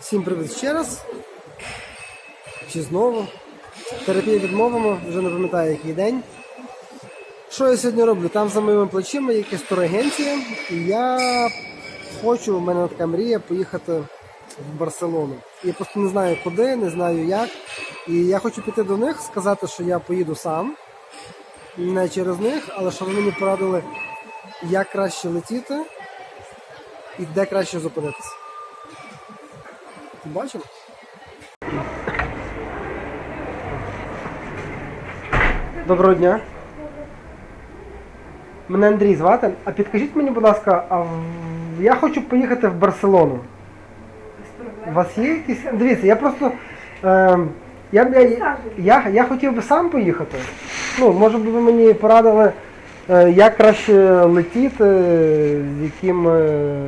Всім привіт ще раз. Чи знову? Терапія відмовами, вже не пам'ятаю який день. Що я сьогодні роблю? Там за моїми плечима є турагенція, і я хочу, у мене така мрія поїхати в Барселону. Я просто не знаю куди, не знаю як. І я хочу піти до них, сказати, що я поїду сам, не через них, але щоб вони мені порадили, як краще летіти і де краще зупинитися. Бачимо? Доброго дня. Мене Андрій звати. А підкажіть мені, будь ласка, а в- я хочу поїхати в Барселону. У вас є якісь. Дивіться, я просто. Е, я, я, я, я хотів би сам поїхати. Ну, може б ви мені порадили, е, як краще летіти, з яким. Е,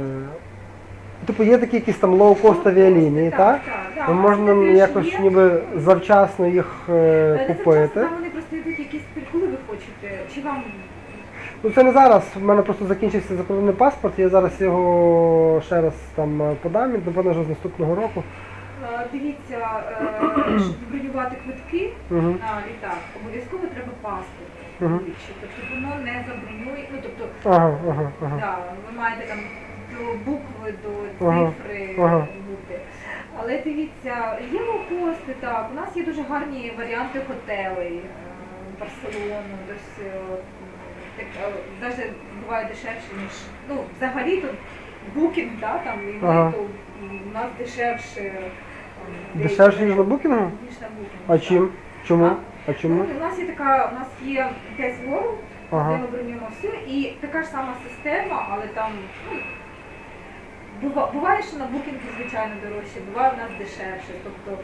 типу, є такі якісь там лоу-кост авіалінії, так? так. І можна Це якось є. ніби завчасно їх е, Е, купити. завчасно Вони просто йдуть якісь коли ви хочете. Чи вам Ну це не зараз. У мене просто закінчився закордонний паспорт, я зараз його ще раз там е, подам, і, напевно, вже з наступного року. е, дивіться, е, щоб бронювати квитки на літак, обов'язково треба паспорт. Мгм. Тобто воно не забронює. Ну тобто, Ага, ага, ага. да, ви маєте там до букви, до Ага, цифри ага. бути. Але дивіться, є лоукости, так. У нас є дуже гарні варіанти готелей. е, Барселону, десь е, так, е, навіть буває дешевше, ніж. Ну, взагалі тут букінг, да, там і Ага. то у нас дешевше. е, Дешевше, ніж на букінгу? Ніж на букінгу. А чим? Чому? А? Чому? Ну, у нас є така, у нас є Guest World, Ага. де ми бронюємо все, і така ж сама система, але там ну, буває, що на букінгу звичайно дорожче, буває в нас дешевше. Тобто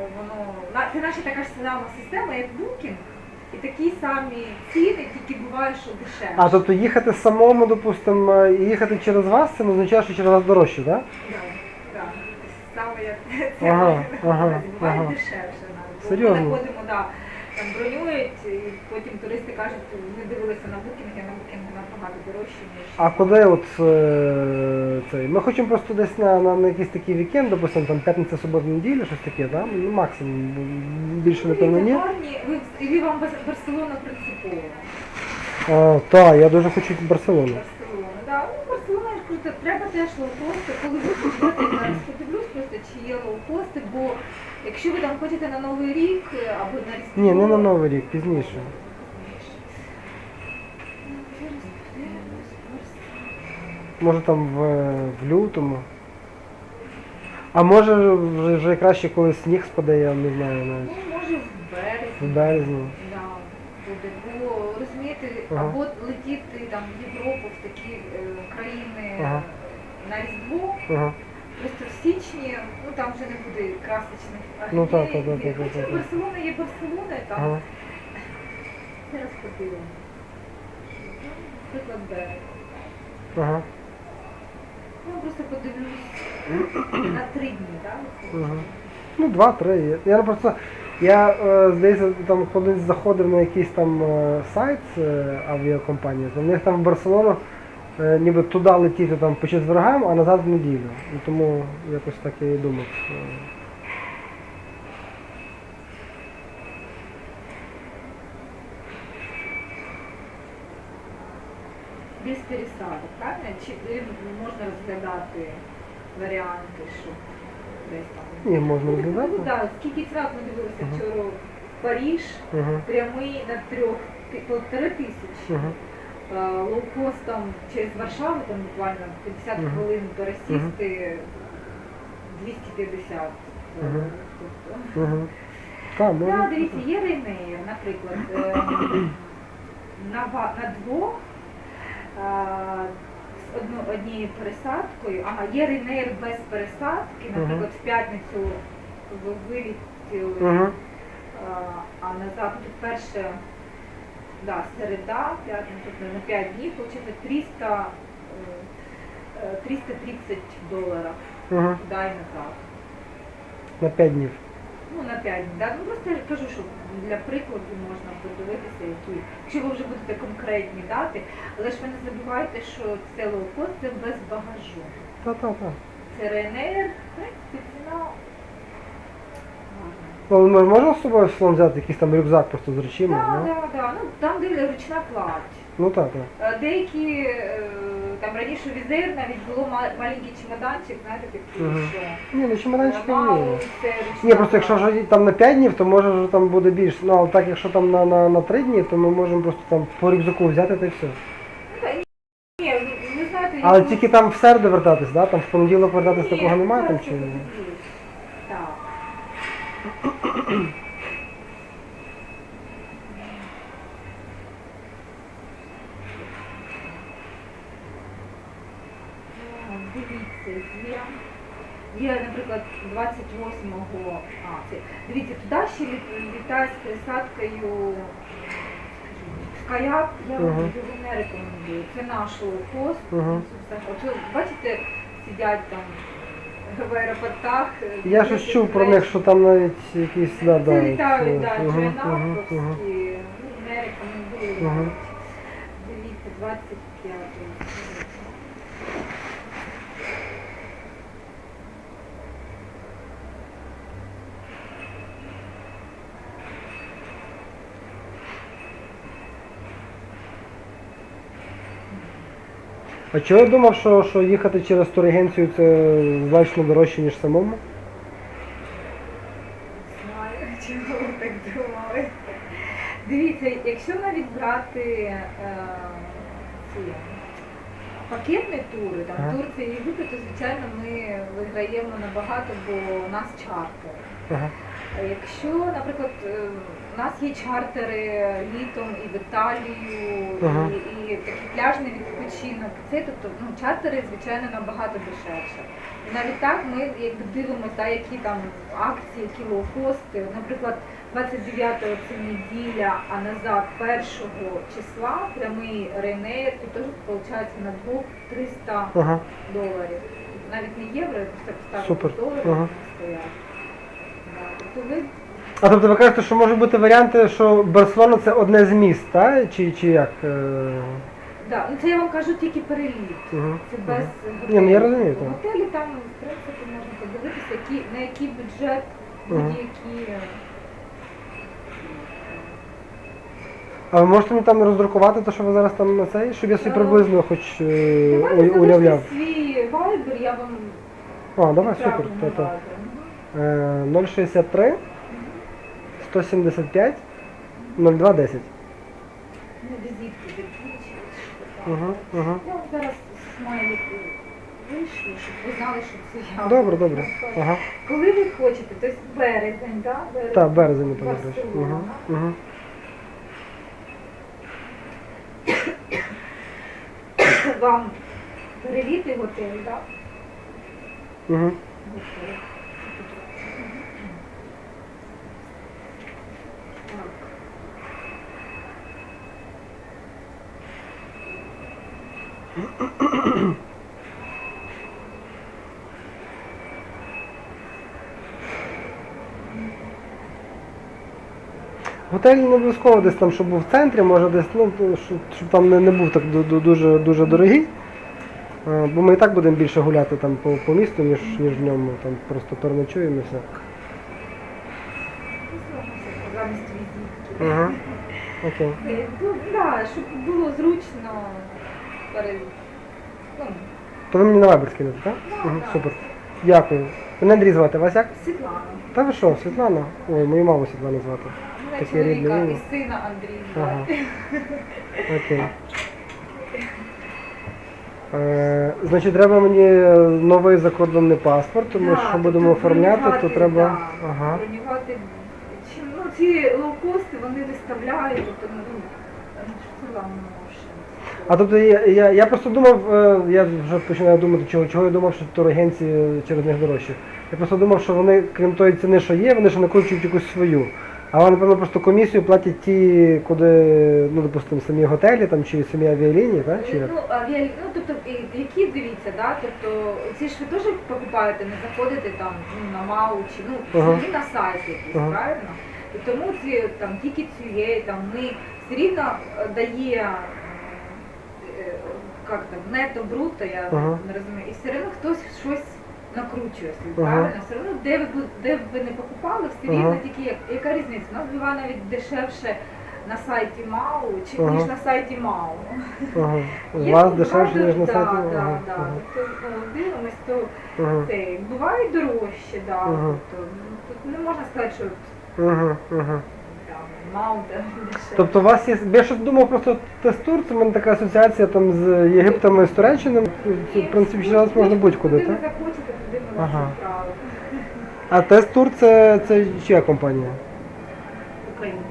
е, воно це наша така ж сама система, як букінг, і такі самі ціни, тільки буває, що дешевше. А тобто їхати самому, допустимо, і їхати через вас, це не означає, що через вас дорожче, так? Да, да. Саме як це Ага, ага, буває ага. дешевше навіть. Серйозно? Ми заходимо, да, там бронюють, і потім туристи кажуть, ми дивилися на букінг, а на букінг набагато дорожче, ніж. А куди от е, цей? Ми хочемо просто десь на, на, на якийсь такий вікенд, допустимо, там п'ятниця, субота, неділя, щось таке, так? Ну, максимум. Більше, напевно, ні. Гарні, ви, і вам Бас- Барселона принципово. Так, я дуже хочу в Барселону. Барселона, да. Ну, Барселона, ж кажу, треба теж лоукости. Коли ви хочете, я зараз подивлюсь просто, чи є лоукости, бо якщо ви там хочете на Новий рік е, або на Різдво... Ні, не на Новий рік, пізніше. Може там в, в лютому. А може вже, вже краще, коли сніг спаде, я не знаю навіть. Ну, може в березні. В березні. Да, буде. Бо розумієте, Ага. або летіти там в Європу, в такі е, країни Ага. на Різдво, Ага. просто в січні, ну там вже не буде красочних Ну, так, огней. так, так, так, Хоча так, так. Барселона є Барселона, там Ага. зараз подивимо. Приклад берег. Ага. Ну просто подивлюсь на три дні, так? Ага. Ну, два-три. Я просто. Я е, здається, там колись заходив на якийсь там е, сайт е, авіакомпанії, то в них там в Барселону ніби туди летіти там по четвергам, а назад в неділю. І тому якось так я і думав. що- Без пересадок, е, можна розглядати варіанти, що десь там. Ні, можна розглядати. Ну, да, скільки цвят ми дивилися Ага. вчора в Паріж, Ага. прямий на трьох, ти- полтори тисячі. Ага. Е, Лоукост там через Варшаву, там буквально 50 Мгм. хвилин пересісти 250. Мгм. Тобто, Ага. Так, можна. дивіться, є Ryanair, наприклад, е, на, ва- на двох е, з одно, однією пересадкою. Ага, є Ryanair без пересадки, наприклад, в п'ятницю ви вилітіли, е, а назад тут перше, да, середа, п'ятниця, тобто на 5 днів, виходить 300, е, е, 330 доларів Ага. туди і назад. На 5 днів ну на 5 да? ну, просто я кажу, що для прикладу можна подивитися, які, якщо ви вже будете конкретні дати, але ж ви не забувайте, що це лоукост це без багажу. Та-та-та. Це РНР, в принципі, ціна. Ну, ми можемо з собою в взяти якийсь там рюкзак просто з речима? Так, да? Ну? так, так. Ну, там, де ручна кладь ну так, так. Е, Деякі е, там раніше візир навіть було ма- маленький чемоданчик, знаєте, такий, Мгм. що Ні, ну чемоданчики ні. це Ні, просто якщо вже там на 5 днів, то може вже там буде більше. Ну, але так, якщо там на, на, на 3 дні, то ми можемо просто там по рюкзаку взяти та й все. Ну, ні, знаєте, Але тільки там в середу вертатись, да? Там в понеділок вертатись Ні, такого немає там чи ні? подивлюсь. Так. Ну, Дивіться, є. Є, наприклад, 28-го. А, це. Дивіться, туди ще лі- літає з пересадкою в каяк, я вам його не рекомендую. Це наш лоукост. Ага. От ви бачите, сидять там в аеропортах. е, Я щось дивляться чув про них, що там навіть якісь да, да, Це літають, це- так, ага, ага, ага. джойнавтовські, ну, не рекомендую. Ага. навіть. Дивіться, 25 А чого я думав, що, що їхати через турагенцію це значно дорожче, ніж самому? Знаю, чого ви так думали. Дивіться, якщо навіть брати е, ці пакетні тури, там Ага. Турція і Єгипет, то звичайно ми виграємо набагато, бо у нас чартер. Ага. А Якщо, наприклад, е, у нас є чартери літом і в Італію, Ага. і, і такий пляжний відпочинок, це тобто ну, чартери, звичайно, набагато дешевше. І навіть так ми якби дивимося, які там акції, які лоукости. Наприклад, 29-го це неділя, а назад 1 числа прямий Ryanair, то теж виходить на 2-300 Ага. доларів. Навіть не євро, я просто Супер. долари Ага. стоять. Да, Тобто ви А тобто ви кажете, що можуть бути варіанти, що Барселона це одне з міст, так? Чи, чи як? Е, Да, ну це я вам кажу тільки переліт. Мгм, Це без Ні, ну я розумію, так. Готелі там, в принципі, можна подивитися, які, на який бюджет Мгм. будь-які. А ви можете мені там роздрукувати те, що ви зараз там на цей, щоб я собі Е, приблизно хоч е, Давайте у- уявляв. залиште свій вайбер, я вам А, давай, супер. відправлю на. Е, 063 175 0210. Ну, візитки відключили. Угу, угу. Я зараз смайлик вийшлю, щоб ви знали, що це я. Добре, добре. Ага. Коли ви хочете, тобто березень, так? Березень. Так, березень, напевно. точно. Барселона. Угу, угу. Вам переліти готель, так? Угу. Готель. Так. Готель не обов'язково десь там, щоб був в центрі, може десь, ну, щоб, щоб там не, не був так ду- ду- дуже, дуже дорогий. Е, Бо ми і так будемо більше гуляти там по, по місту, ніж, ніж в ньому. Там просто переночуємо і все. Замість візитки. Ага. Окей. Е, Ну, да, щоб було зручно перед... Ну, То ви мені на вайбер скинете, так? Да, Угу, да. супер. Дякую. Мене Андрій звати, вас як? Світлана. Та ви що, Світлана? Ой, мою маму Світлана звати. Мене Таке рідне чоловіка ім'я. і сина Андрій Ага. звати. Окей. Е, значить, треба мені новий закордонний паспорт, тому Да, що тобто будемо оформляти, то треба. да, Ага. Бронювати. Ну, ці лоукости вони виставляють, тобто, ну, ну, що це вам. А тобто я, я, я просто думав, е, я вже починаю думати, чого, чого я думав, що турагенції через них дорожчі. Я просто думав, що вони, крім тої ціни, що є, вони ще накручують якусь свою. А вони, напевно, просто комісію платять ті, куди, ну, допустимо, самі готелі там, чи самі авіалінії, так? Чи? Ну, авіа- ну, тобто, які дивіться, да? тобто, ці ж ви теж покупаєте, не заходите там ну, на МАУ чи ну, Ага. самі на сайт якийсь, Ага. правильно? І тому ці там тільки цієї, там ми все рівно е, дає е, як там, нето бруто, я Ага. не розумію, і все одно хтось щось накручує собі, Ага. правильно? Все одно, де ви, де б ви не покупали, все рівно Ага. тільки як, яка різниця? У нас буває навіть дешевше на сайті МАУ, чи, Ага. ніж на сайті МАУ. Ага. У вас дешевше, ніж на да, сайті. Да, Ага. да, Ага. Тобто, ну, дивимось, то Ага. це, буває дорожче, да, Ага. тобто, ну, тут не можна сказати, що Тобто у вас є. Я щось думав просто тестур, це в мене така асоціація там з Єгиптом і з Туреччиною. Це, в принципі, ще раз можна будь-куди, так? захочете, туди ми вас Ага. відправимо. А тест-тур це, це чия компанія? Українська.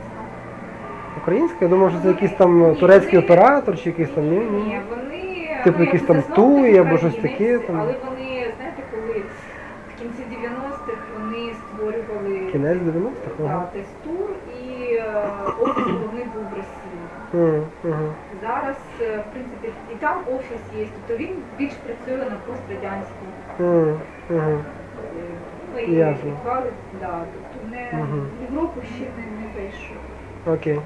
Українська? Я думав, що це якийсь там Ні, турецький вони- оператор чи якийсь там ні? Ні, ні? вони Типу ну, якийсь там засновник Туї або щось українець, таке, там? Але вони, знаєте, коли в кінці 90-х вони створювали Кінець 90-х? да, Ага. тест-тур і е, офіс головний був в Росії. Ага. Зараз, е, в принципі, і там офіс є, тобто він більш працює на пострадянську. Ага. Ми е, Ну, і Ясно. відклали, да, тобто не Мгм. в Європу ще не, не зайшов. Окей.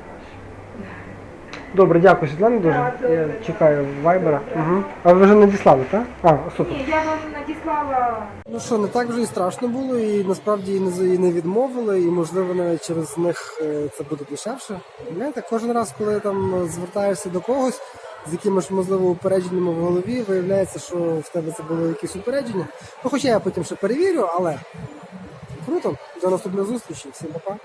Добре, дякую, Світлана, дуже. Добре, Я чекаю вайбера. Угу. А ви вже надіслали, так? А, супер. Ні, я вам надіслала Ну що, не так вже і страшно було, і насправді і не, з- і не відмовили, і можливо навіть через них е, це буде дешевше. Знаєте, кожен раз, коли там е, звертаєшся до когось з якимось, можливо, упередженнями в голові, виявляється, що в тебе це було якесь упередження. Ну, хоча я потім ще перевірю, але круто. До наступної зустрічі. Всім па-па.